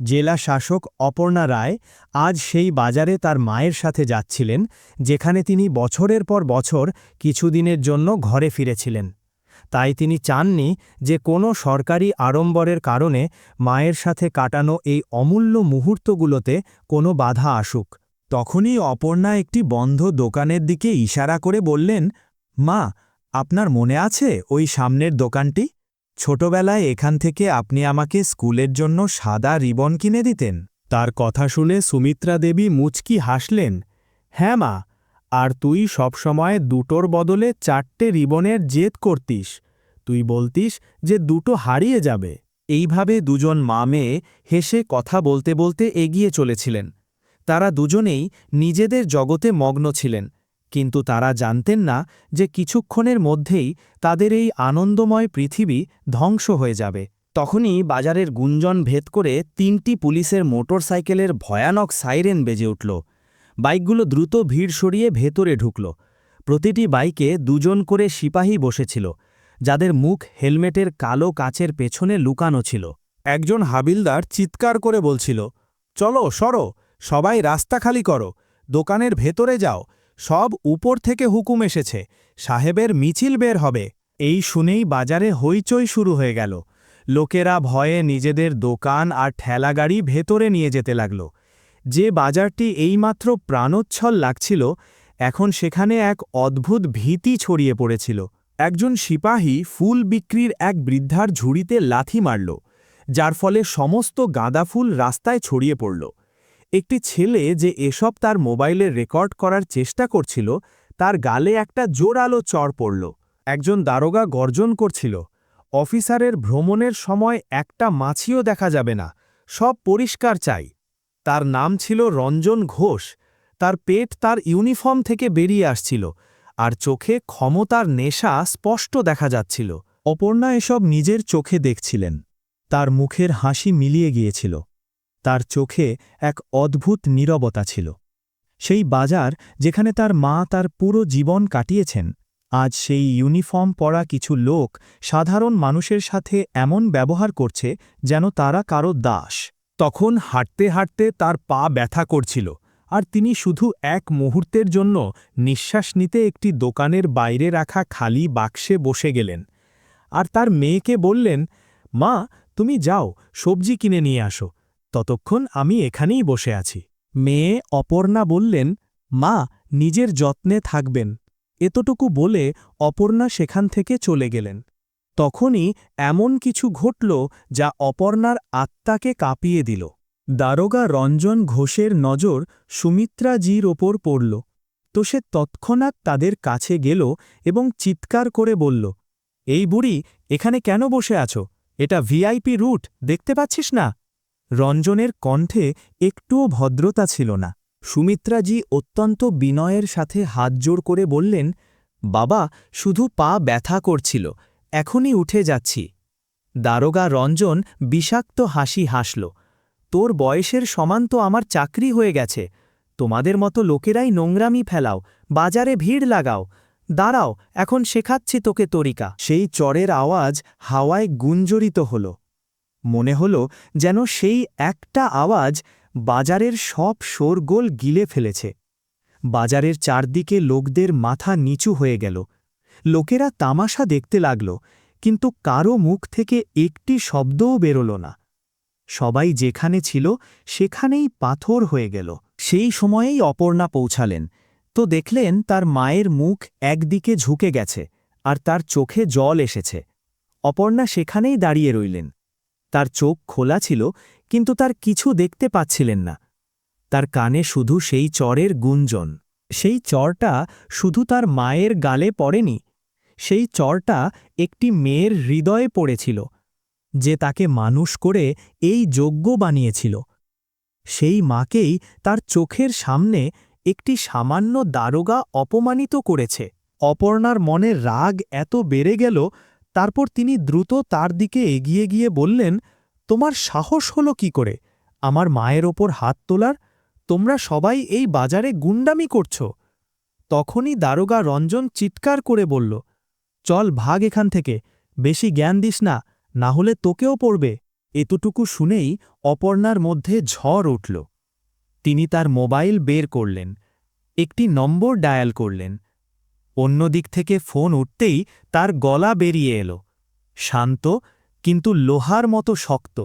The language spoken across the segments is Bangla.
জেলা শাসক অপর্ণা রায় আজ সেই বাজারে তার মায়ের সাথে যাচ্ছিলেন, যেখানে তিনি বছরের পর বছর কিছুদিনের জন্য ঘরে ফিরেছিলেন। তাই তিনি চাননি যে কোনো সরকারি আড়ম্বরের কারণে মায়ের সাথে কাটানো এই অমূল্য মুহূর্তগুলোতে কোনো বাধা আসুক। তখনই অপর্ণা একটি বন্ধ দোকানের দিকে ইশারা করে বললেন, মা, আপনার মনে আছে ওই সামনের দোকানটি? ছোটবেলায় এখান থেকে আপনি আমাকে স্কুলের জন্য সাদা রিবন কিনে দিতেন। তার কথা শুনে সুমিত্রা দেবী মুচকি হাসলেন হ্যাঁ মা, আর তুই সবসময় দুটোর বদলে চারটে রিবনের জেদ করতিস। তুই বলতিস যে দুটো হারিয়ে যাবে। এইভাবে দুজন মা মেয়ে হেসে কথা বলতে বলতে এগিয়ে চলেছিলেন। তারা দুজনেই নিজেদের জগতে মগ্ন ছিলেন। কিন্তু তারা জানতেন না যে কিছুক্ষণের মধ্যেই তাদের এই আনন্দময় পৃথিবী ধ্বংস হয়ে যাবে। তখনই বাজারের গুঞ্জন ভেদ করে তিনটি পুলিশের মোটরসাইকেলের ভয়ানক সাইরেন বেজে উঠল। বাইকগুলো দ্রুত ভিড় সরিয়ে ভেতরে ঢুকল। প্রতিটি বাইকে দুজন করে সিপাহী বসেছিল, যাদের মুখ হেলমেটের কালো কাচের পেছনে লুকানো ছিল। একজন হাবিলদার চিৎকার করে বলছিল, চলো, সরো, সবাই রাস্তা খালি করো, দোকানের ভেতরে যাও সব উপর থেকে হুকুম এসেছে, সাহেবের মিছিল বের হবে। এই শুনেই বাজারে হইচই শুরু হয়ে গেল। লোকেরা ভয়ে নিজেদের দোকান আর ঠেলাগাড়ি ভেতরে নিয়ে যেতে লাগল। যে বাজারটি এইমাত্র প্রাণোচ্ছল লাগছিল, এখন সেখানে এক অদ্ভুত ভীতি ছড়িয়ে পড়েছিল। একজন সিপাহী ফুল বিক্রির এক বৃদ্ধার ঝুড়িতে লাথি মারল, যার ফলে সমস্ত গাঁদা ফুল রাস্তায় ছড়িয়ে পড়ল। একটি ছেলে যে এসব তার মোবাইলে রেকর্ড করার চেষ্টা করছিল, তার গালে একটা জোরালো চড় পড়ল। একজন দারোগা গর্জন করছিল, অফিসারের ভ্রমণের সময় একটা মাছিও দেখা যাবে না, সব পরিষ্কার চাই। তার নাম ছিল রঞ্জন ঘোষ, তার পেট তার ইউনিফর্ম থেকে বেরিয়ে আসছিল, আর চোখে ক্ষমতার নেশা স্পষ্ট দেখা যাচ্ছিল। অপর্ণা এসব নিজের চোখে দেখছিলেন। তার মুখের হাসি মিলিয়ে গিয়েছিল। তার চোখে এক অদ্ভুত নীরবতা ছিল। সেই বাজার যেখানে তার মা তার পুরো জীবন কাটিয়েছেন, আজ সেই ইউনিফর্ম পরা কিছু লোক সাধারণ মানুষের সাথে এমন ব্যবহার করছে যেন তারা কারও দাস। তখন হাঁটতে হাঁটতে তার পা ব্যথা করছিল, আর তিনি শুধু এক মুহূর্তের জন্য নিঃশ্বাস নিতে একটি দোকানের বাইরে রাখা খালি বাক্সে বসে গেলেন। আর তার মেয়েকে বললেন, মা, তুমি যাও, সবজি কিনে নিয়ে আসো। ততক্ষণ আমি এখানেই বসে আছি। মেয়ে অপর্ণা বললেন, মা, নিজের যত্নে থাকবেন। এতটুকু বলে অপর্ণা সেখান থেকে চলে গেলেন। তখনই এমন কিছু ঘটল যা অপর্ণার আত্মাকে কাঁপিয়ে দিল। দারোগা রঞ্জন ঘোষের নজর সুমিত্রাজির ওপর পড়ল। তো সে তৎক্ষণাৎ তাদের কাছে গেল এবং চিৎকার করে বলল, এই বুড়ি, এখানে কেন বসে আছো? এটা ভিআইপি রুট, দেখতে পাচ্ছিস না? রঞ্জনের কণ্ঠে একটুও ভদ্রতা ছিল না। সুমিত্রাজি অত্যন্ত বিনয়ের সাথে হাত জোড় করে বললেন, বাবা, শুধু পা ব্যথা করছিল, এখনই উঠে যাচ্ছি। দারোগা রঞ্জন বিষাক্ত হাসি হাসল, তোর বয়সের সমান তো আমার চাকরি হয়ে গেছে, তোমাদের মতো লোকেরাই নোংরামি ফেলাও, বাজারে ভিড় লাগাও, দাঁড়াও, এখন শেখাচ্ছি তোকে তরিকা। সেই চরের আওয়াজ হাওয়ায় গুঞ্জরিত হল। মনে হল যেন সেই একটা আওয়াজ বাজারের সব শোরগোল গিলে ফেলেছে। বাজারের চারদিকে লোকদের মাথা নিচু হয়ে গেল। লোকেরা তামাশা দেখতে লাগল, কিন্তু কারও মুখ থেকে একটি শব্দও বেরোল না। সবাই যেখানে ছিল, সেখানেই পাথর হয়ে গেল। সেই সময়েই অপর্ণা পৌঁছালেন। তো দেখলেন তার মায়ের মুখ একদিকে ঝুঁকে গেছে, আর তার চোখে জল এসেছে। অপর্ণা সেখানেই দাঁড়িয়ে রইলেন। তার চোখ খোলা ছিল, কিন্তু তার কিছু দেখতে পাচ্ছিলেন না। তার কানে শুধু সেই চরের গুঞ্জন। সেই চরটা শুধু তার মায়ের গালে পড়েনি, সেই চরটা একটি মেয়ের হৃদয়ে পড়েছিল, যে তাকে মানুষ করে এই যোগ্য বানিয়েছিল। সেই মাকেই তার চোখের সামনে একটি সামান্য দারোগা অপমানিত করেছে। অপর্ণার মনে রাগ এত বেড়ে গেল তারপর তিনি দ্রুত তার দিকে এগিয়ে গিয়ে বললেন, তোমার সাহস হলো কি করে? আমার মায়ের ওপর হাত তোলার? তোমরা সবাই এই বাজারে গুন্ডামি করছ? তখনই দারোগা রঞ্জন চিৎকার করে বলল, চল ভাগ এখান থেকে, বেশি জ্ঞান দিস না না হলে তোকেও পড়বে। এতটুকু শুনেই অপর্ণার মধ্যে ঝড় উঠল। তিনি তার মোবাইল বের করলেন, একটি নম্বর ডায়াল করলেন। অন্য দিক থেকে ফোন উঠতেই তার গলা বেরিয়ে এলো। শান্ত, কিন্তু লোহার মতো শক্ত।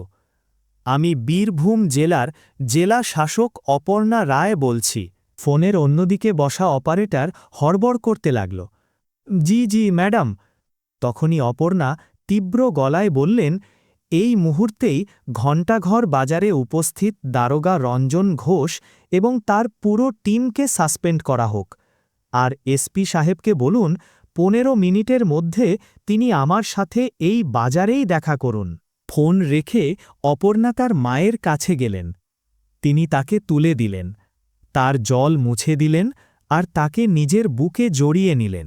আমি বীরভূম জেলার জেলা শাসক অপর্ণা রায় বলছি। ফোনের অন্যদিকে বসা অপারেটর হড়বড় করতে লাগল। জি জি, ম্যাডাম। তখনই অপর্ণা তীব্র গলায় বললেন, এই মুহূর্তেই ঘণ্টাঘর বাজারে উপস্থিত দারোগা রঞ্জন ঘোষ এবং তার পুরো টিমকে সাসপেন্ড করা হোক। আর এসপি সাহেবকে বলুন, পনেরো মিনিটের মধ্যে তিনি আমার সাথে এই বাজারেই দেখা করুন। ফোন রেখে অপর্ণা তার মায়ের কাছে গেলেন। তিনি তাকে তুলে দিলেন। তার জল মুছে দিলেন আর তাকে নিজের বুকে জড়িয়ে নিলেন।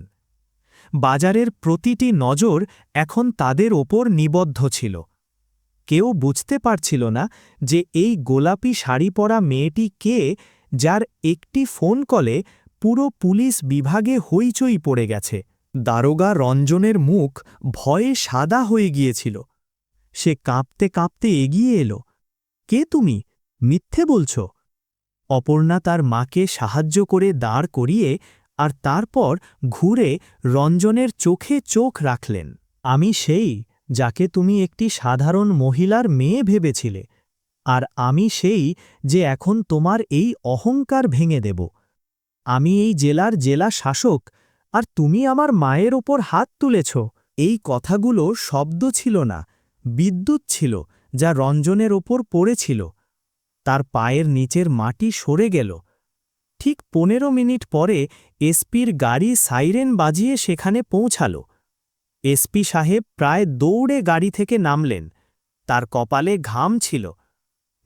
বাজারের প্রতিটি নজর এখন তাদের ওপর নিবদ্ধ ছিল। কেউ বুঝতে পারছিল না যে এই গোলাপি শাড়ি পরা মেয়েটি কে যার একটি ফোন কলে পুরো পুলিশ বিভাগে হইচই পড়ে গেছে। দারোগা রঞ্জনের মুখ ভয়ে সাদা হয়ে গিয়েছিল। সে কাঁপতে কাঁপতে এগিয়ে এলো। কে তুমি? মিথ্যে বলছ? অপর্ণা তার মাকে সাহায্য করে দাঁড় করিয়ে আর তারপর ঘুরে রঞ্জনের চোখে চোখ রাখলেন। আমি সেই যাকে তুমি একটি সাধারণ মহিলার মেয়ে ভেবেছিলে, আর আমি সেই যে এখন তোমার এই অহংকার ভেঙে দেব। আমি এই জেলার জেলা শাসক, আর তুমি আমার মায়ের ওপর হাত তুলেছ। এই কথাগুলো শব্দ ছিল না, বিদ্যুৎ ছিল, যা রঞ্জনের ওপর পড়েছিল। তার পায়ের নিচের মাটি সরে গেল। ঠিক পনেরো মিনিট পরে এসপির গাড়ি সাইরেন বাজিয়ে সেখানে পৌঁছাল। এসপি সাহেব প্রায় দৌড়ে গাড়ি থেকে নামলেন। তার কপালে ঘাম ছিল।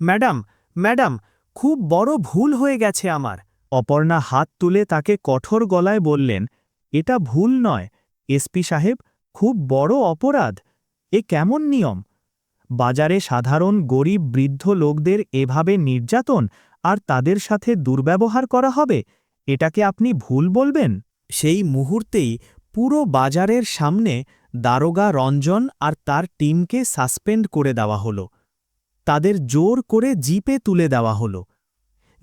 ম্যাডাম ম্যাডাম, খুব বড় ভুল হয়ে গেছে আমার। অপর্ণা হাত তুলে তাকে কঠোর গলায় বললেন, এটা ভুল নয়। এসপি সাহেব, খুব বড় অপরাধ। এ কেমন নিয়ম? বাজারে সাধারণ গরিব বৃদ্ধ লোকদের এভাবে নির্যাতন আর তাদের সাথে দুর্ব্যবহার করা হবে? এটাকে আপনি ভুল বলবেন? সেই মুহূর্তেই পুরো বাজারের সামনে দারোগা রঞ্জন আর তার টিমকে সাসপেন্ড করে দেওয়া হলো। তাদের জোর করে জিপে তুলে দেওয়া হলো।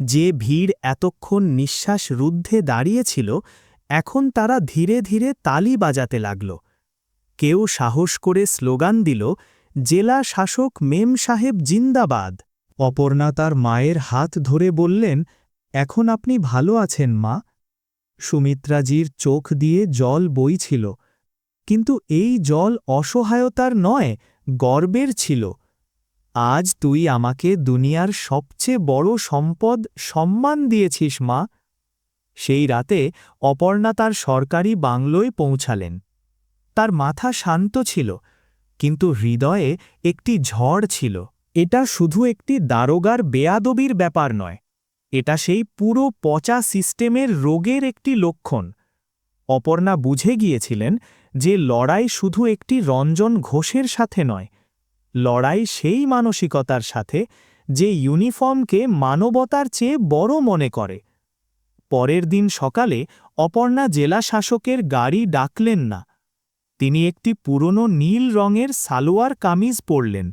যে ভিড় এতক্ষণ নিঃশ্বাস রুদ্ধে দাঁড়িয়েছিল, এখন তারা ধীরে ধীরে তালি বাজাতে লাগল। কেউ সাহস করে স্লোগান দিল, জেলা শাসক মেম সাহেব জিন্দাবাদ। অপর্ণা তার মায়ের হাত ধরে বললেন, এখন আপনি ভালো আছেন, মা। সুমিত্রাজির চোখ দিয়ে জল বইছিল। কিন্তু এই জল অসহায়তার নয়, গর্বের ছিল। আজ তুই আমাকে দুনিয়ার সবচেয়ে বড় সম্পদ সম্মান দিয়েছিস, মা। সেই রাতে অপর্ণা তার সরকারি বাংলোয় পৌঁছালেন। তার মাথা শান্ত ছিল, কিন্তু হৃদয়ে একটি ঝড় ছিল। এটা শুধু একটি দারোগার বেয়াদবির ব্যাপার নয়, এটা সেই পুরো পচা সিস্টেমের রোগের একটি লক্ষণ। অপর্ণা বুঝে গিয়েছিলেন যে লড়াই শুধু একটি রঞ্জন ঘোষের সাথে নয় লড়াই সেই মানসিকতার সাথে যে ইউনিফর্মকে মানবতার চেয়ে বড় মনে করে। পরের দিন সকালে অপর্ণা জেলা শাসকের গাড়ি ডাকলেন না। তিনি একটি পুরনো নীল রঙের সালোয়ার কামিজ পরলেন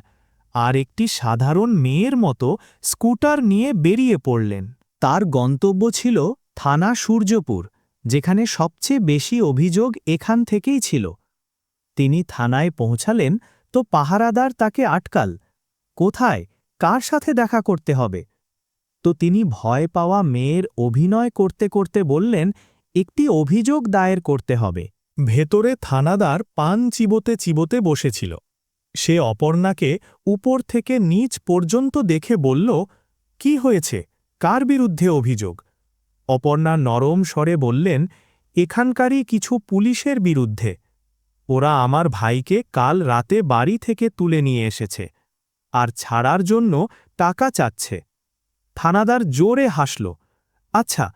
আর একটি সাধারণ মেয়ের মতো স্কুটার নিয়ে বেরিয়ে পড়লেন। তার গন্তব্য ছিল থানা সূর্যপুর, যেখানে সবচেয়ে বেশি অভিযোগ এখান থেকেই ছিল। তিনি থানায় পৌঁছালেন তো পাহারাদার তাকে আটকাল। কোথায়? কার সাথে দেখা করতে হবে? তো তিনি ভয় পাওয়া মেয়ের অভিনয় করতে করতে বললেন, একটি অভিযোগ দায়ের করতে হবে। ভেতরে থানাদার পান চিবোতে চিবোতে বসেছিল। সে অপর্ণাকে উপর থেকে নিচ পর্যন্ত দেখে বলল, কি হয়েছে? কার বিরুদ্ধে অভিযোগ? অপর্ণা নরম স্বরে বললেন, এখানকারই কিছু পুলিশের বিরুদ্ধে। ওরা আমার ভাইকে কাল রাতে বাড়ি থেকে তুলে নিয়ে এসেছে, আর ছাড়ার জন্য টাকা চাচ্ছে। থানাদার জোরে হাসল আচ্ছা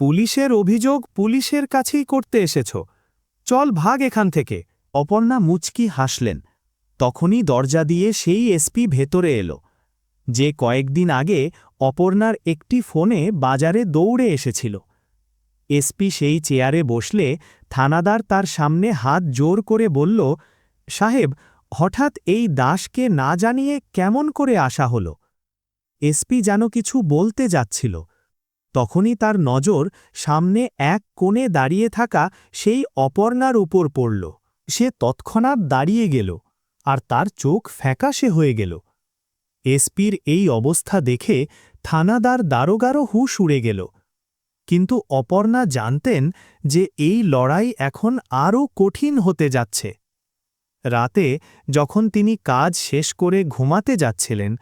পুলিশের অভিযোগ পুলিশের কাছেই করতে এসেছ। চল ভাগ এখান থেকে। অপর্ণা মুচকি হাসলেন। তখনই দরজা দিয়ে সেই এসপি ভেতরে এলো। যে কয়েকদিন আগে অপর্ণার একটি ফোনে বাজারে দৌড়ে এসেছিল। এসপি সেই চেয়ারে বসলে থানাদার তার সামনে হাত জোর করে বলল, সাহেব, হঠাৎ এই দাসকে না জানিয়ে কেমন করে আসা হল? এসপি যেন কিছু বলতে যাচ্ছিল। তখনই তার নজর সামনে এক কোণে দাঁড়িয়ে থাকা সেই অপর্ণার উপর পড়ল। সে তৎক্ষণাৎ দাঁড়িয়ে গেল আর তার চোখ ফ্যাকাশে হয়ে গেল। এসপির এই অবস্থা দেখে থানাদার দারোগারও হুশ উড়ে গেল। কিন্তু অপর্ণা জানতেন যে এই লড়াই এখন আরও কঠিন হতে যাচ্ছে। রাতে যখন তিনি কাজ শেষ করে ঘুমাতে যাচ্ছিলেন,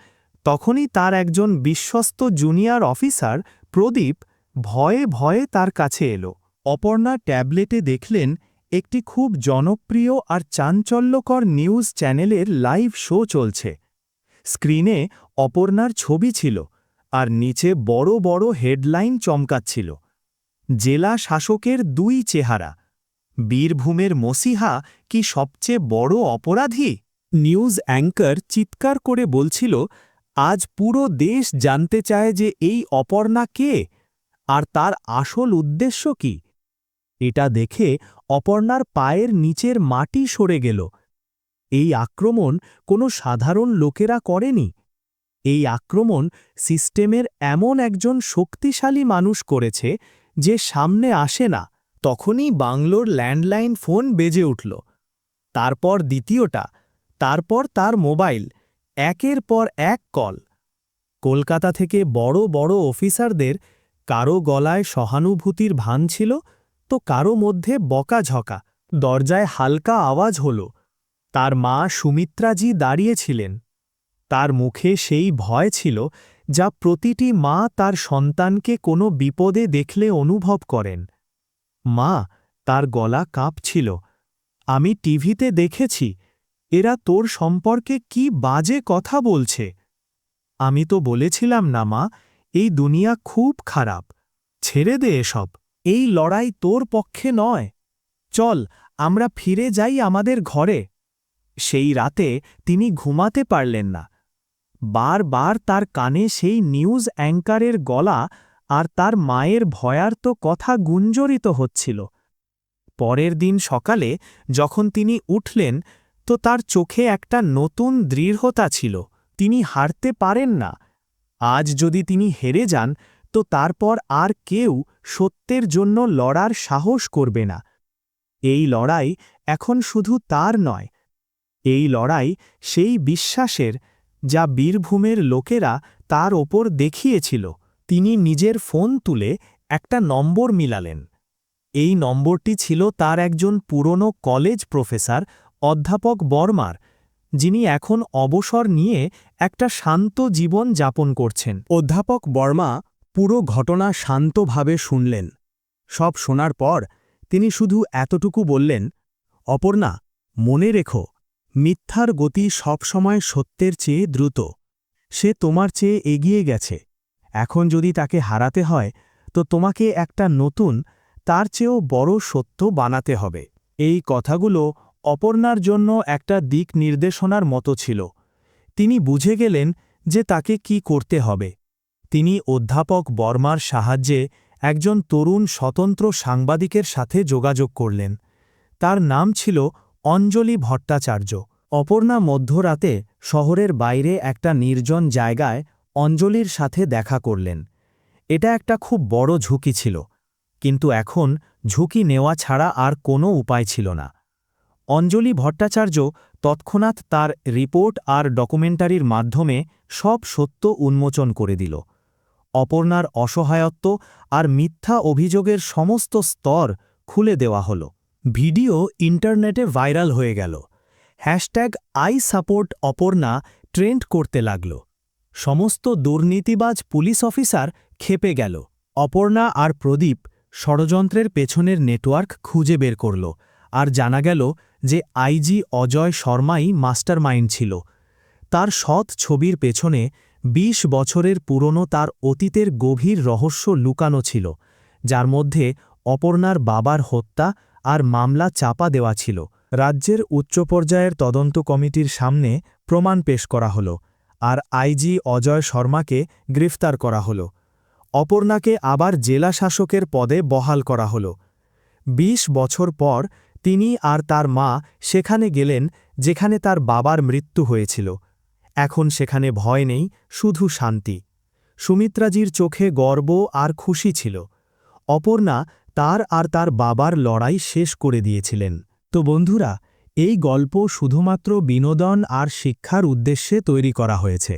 তখনই তার একজন বিশ্বস্ত জুনিয়র অফিসার প্রদীপ ভয়ে ভয়ে তার কাছে এলো। অপর্ণা ট্যাবলেটে দেখলেন একটি খুব জনপ্রিয় আর চাঞ্চল্যকর নিউজ চ্যানেলের লাইভ শো চলছে। স্ক্রিনে অপর্ণার ছবি ছিল। আর নিচে বড় বড় হেডলাইন চমকাচ্ছিল। জেলা শাসকের দুই চেহারা। বীরভূমের মসিহা কি সবচেয়ে বড় অপরাধী? নিউজ অ্যাঙ্কার চিৎকার করে বলছিল, আজ পুরো দেশ জানতে চায় যে এই অপর্ণা কে? আর তার আসল উদ্দেশ্য কি? এটা দেখে অপর্ণার পায়ের নিচের মাটি সরে গেল। এই আক্রমণ কোনো সাধারণ লোকেরা করেনি। এই আক্রমণ সিস্টেমের এমন একজন শক্তিশালী মানুষ করেছে যে সামনে আসে না, তখনই বাংলোর ল্যান্ডলাইন ফোন বেজে উঠল। তারপর দ্বিতীয়টা, তারপর তার মোবাইল, একের পর এক কল। কলকাতা থেকে বড় বড় অফিসারদের কারও গলায় সহানুভূতির ভান ছিল, তো কারও মধ্যে বকাঝকা, দরজায় হালকা আওয়াজ হল। তার মা সুমিত্রাজি দাঁড়িয়েছিলেন তার মুখে সেই ভয় ছিল যা প্রতিটি মা তার সন্তানকে কোনো বিপদে দেখলে অনুভব করেন। মা, তার গলা কাঁপছিল। আমি টিভিতে দেখেছি, এরা তোর সম্পর্কে কি বাজে কথা বলছে। আমি তো বলেছিলাম না মা, এই দুনিয়া খুব খারাপ। ছেড়ে দে এসব, এই লড়াই তোর পক্ষে নয়। চল, আমরা ফিরে যাই আমাদের ঘরে। সেই রাতে তিনি ঘুমাতে পারলেন না। বারবার তার কানে সেই নিউজ অ্যাঙ্কারের গলা আর তার মায়ের ভয়ার্ত কথা গুঞ্জরিত হচ্ছিল। পরের দিন সকালে যখন তিনি উঠলেন, তো তার চোখে একটা নতুন দৃঢ়তা ছিল, তিনি হারতে পারেন না। আজ যদি তিনি হেরে যান, তো তারপর আর কেউ সত্যের জন্য লড়ার সাহস করবে না। এই লড়াই এখন শুধু তার নয়, এই লড়াই সেই বিশ্বাসের যা বীরভূমের লোকেরা তার ওপর দেখিয়েছিল। তিনি নিজের ফোন তুলে একটা নম্বর মিলালেন। এই নম্বরটি ছিল তার একজন পুরনো কলেজ প্রফেসর, অধ্যাপক বর্মার, যিনি এখন অবসর নিয়ে একটা শান্ত জীবন যাপন করছেন। অধ্যাপক বর্মা পুরো ঘটনা শান্তভাবে শুনলেন। সব শোনার পর তিনি শুধু এতটুকু বললেন, অপর্ণা, মনে রেখো মিথ্যার গতি সবসময় সত্যের চেয়ে দ্রুত। সে তোমার চেয়ে এগিয়ে গেছে। এখন যদি তাকে হারাতে হয়, তো তোমাকে একটা নতুন, তার চেয়েও বড় সত্য বানাতে হবে। এই কথাগুলো অপর্ণার জন্য একটা দিক নির্দেশনার মতো ছিল। তিনি বুঝে গেলেন যে তাকে কি করতে হবে। তিনি অধ্যাপক বর্মার সাহায্যে একজন তরুণ স্বতন্ত্র সাংবাদিকের সাথে যোগাযোগ করলেন। তার নাম ছিল অঞ্জলি ভট্টাচার্য। অপর্ণা মধ্যরাতে শহরের বাইরে একটা নির্জন জায়গায় অঞ্জলির সাথে দেখা করলেন। এটা একটা খুব বড় ঝুঁকি ছিল, কিন্তু এখন ঝুঁকি নেওয়া ছাড়া আর কোনো উপায় ছিল না। অঞ্জলি ভট্টাচার্য তৎক্ষণাৎ তার রিপোর্ট আর ডকুমেন্টারির মাধ্যমে সব সত্য উন্মোচন করে দিল। অপর্ণার অসহায়ত্ব আর মিথ্যা অভিযোগের সমস্ত স্তর খুলে দেওয়া হল। ভিডিও ইন্টারনেটে ভাইরাল হয়ে গেল। Hashtag I support Aparna trend করতে লাগল। সমস্ত দুর্নীতিবাজ পুলিশ অফিসার খেপে গেল। অপর্ণা আর প্রদীপ ষড়যন্ত্রের পেছনের নেটওয়ার্ক খুঁজে বের করল আর জানা গেল যে আইজি অজয় শর্মাই মাস্টারমাইন্ড ছিল। তার সৎ ছবির পেছনে ২০ বছরের পুরনো তার অতীতের গভীর রহস্য লুকানো ছিল, যার মধ্যে অপর্ণার বাবার হত্যা আর মামলা চাপা দেওয়া ছিল। রাজ্যের উচ্চ পর্যায়ের তদন্ত কমিটির সামনে প্রমাণ পেশ করা হল আর আইজি অজয় শর্মাকে গ্রেফতার করা হল। অপর্ণাকে আবার জেলা শাসকের পদে বহাল করা হল। ২০ বছর পর তিনি আর তার মা সেখানে গেলেন যেখানে তার বাবার মৃত্যু হয়েছিল। এখন সেখানে ভয় নেই, শুধু শান্তি। সুমিত্রাজির চোখে গর্ব আর খুশি ছিল। অপর্ণা তার আর তার বাবার লড়াই শেষ করে দিয়েছিলেন। তো বন্ধুরা, এই গল্প শুধুমাত্র বিনোদন আর শিক্ষার উদ্দেশ্যে তৈরি করা হয়েছে।